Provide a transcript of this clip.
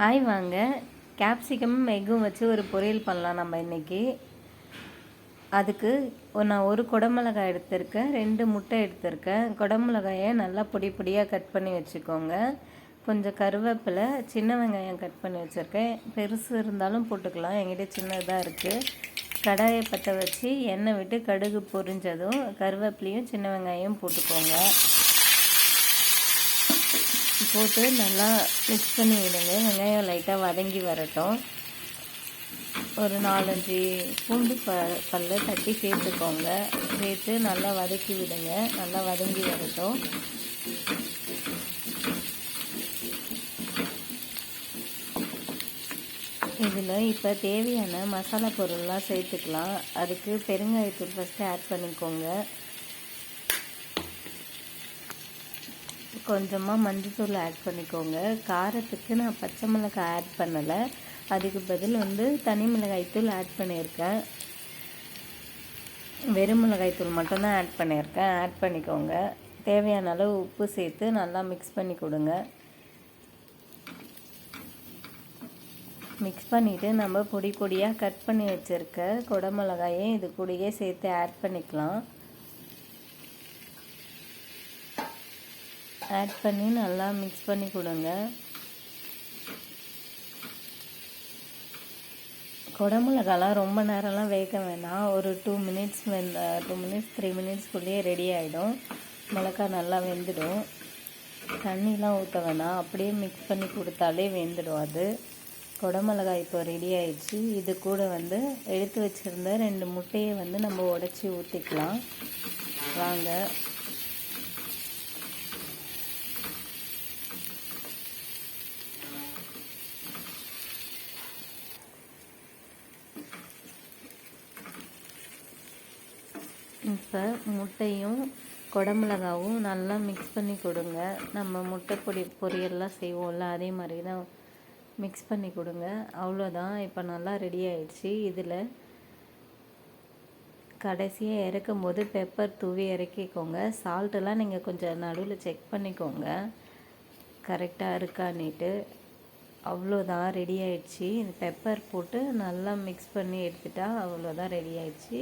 Hi வாங்க. Capsicum எக்கும் வச்சு ஒரு பொரியல் பண்ணலாம் நம்ம இன்றைக்கி அதுக்கு நான் ஒரு குடமிளகாய் எடுத்திருக்கேன் ரெண்டு முட்டை எடுத்திருக்கேன். குடமிளகாயை நல்லா பொடி பொடியாக கட் பண்ணி வச்சுக்கோங்க. கொஞ்சம் கருவேப்பிலை சின்ன வெங்காயம் கட் பண்ணி வச்சுருக்கேன். பெருசு இருந்தாலும் போட்டுக்கலாம். என்கிட்ட சின்னதாக இருக்குது கடாயை பற்ற வச்சு எண்ணெய் விட்டு கடுகு பொரிஞ்சதும் கருவேப்பிலையும் சின்ன வெங்காயம் போட்டுக்கோங்க. போட்டு நல்லா மிக்ஸ் பண்ணி விடுங்க. வெங்காயம் லைட்டாக வதங்கி வரட்டும். ஒரு நாலஞ்சு பூண்டு ப பல்ல தட்டி சேர்த்துக்கோங்க. சேர்த்து நல்லா வதக்கி விடுங்க. நல்லா வதங்கி வரட்டும். இதில் இப்போ தேவையான மசாலா பொருள்லாம் சேர்த்துக்கலாம். அதுக்கு பெருங்காயத்தூள் ஃபஸ்ட்டு ஆட் பண்ணிக்கோங்க. கொஞ்சமாக மஞ்சத்தூள் ஆட் பண்ணிக்கோங்க. காரத்துக்கு நான் பச்சை மிளகாய் ஆட் பண்ணலை. அதுக்கு பதில் வந்து தனி மிளகாய்த்தூள் ஆட் பண்ணியிருக்கேன். வெறும் மிளகாய்த்தூள் மட்டும்தான் ஆட் பண்ணியிருக்கேன். ஆட் பண்ணிக்கோங்க. தேவையான அளவு உப்பு சேர்த்து நல்லா மிக்ஸ் பண்ணி கொடுங்க. மிக்ஸ் பண்ணிவிட்டு நம்ம பொடி பொடியாக கட் பண்ணி வச்சுருக்க குடமிளகாயும் இது கூடயே சேர்த்து ஆட் பண்ணிக்கலாம். ஆட் பண்ணி நல்லா மிக்ஸ் பண்ணி கொடுங்க. குடமிளகாலாம் ரொம்ப நேரம்லாம் வேக வேணாம். ஒரு டூ மினிட்ஸ் வெந்த டூ மினிட்ஸ் த்ரீ மினிட்ஸ்க்குள்ளேயே ரெடி ஆகிடும் மிளகா நல்லா வெந்துடும். தண்ணிலாம் ஊற்ற வேணாம். அப்படியே மிக்ஸ் பண்ணி கொடுத்தாலே வெந்துடும் அது. குடமிளகாய் இப்போ ரெடி ஆயிடுச்சு. இது கூட வந்து எடுத்து வச்சுருந்த ரெண்டு முட்டையை வந்து நம்ம உடச்சி ஊற்றிக்கலாம் வாங்க. இப்போ முட்டையும் குடமிளகாவும் நல்லா மிக்ஸ் பண்ணி கொடுங்க. நம்ம முட்டை பொடி பொரியல்லாம் செய்வோம்ல அதே மாதிரி தான் மிக்ஸ் பண்ணி கொடுங்க. அவ்வளோதான் இப்போ நல்லா ரெடி ஆயிடுச்சு. இதில் கடைசியாக இறக்கும் போது பெப்பர் தூவி இறக்கிக்கோங்க. சால்ட்டெல்லாம் நீங்கள் கொஞ்சம் நடுவில் செக் பண்ணிக்கோங்க. கரெக்டாக இருக்கான்னுட்டு. அவ்வளோதான் ரெடி ஆயிடுச்சு. பெப்பர் போட்டு நல்லா மிக்ஸ் பண்ணி எடுத்துட்டா அவ்வளோதான் ரெடி ஆயிடுச்சு.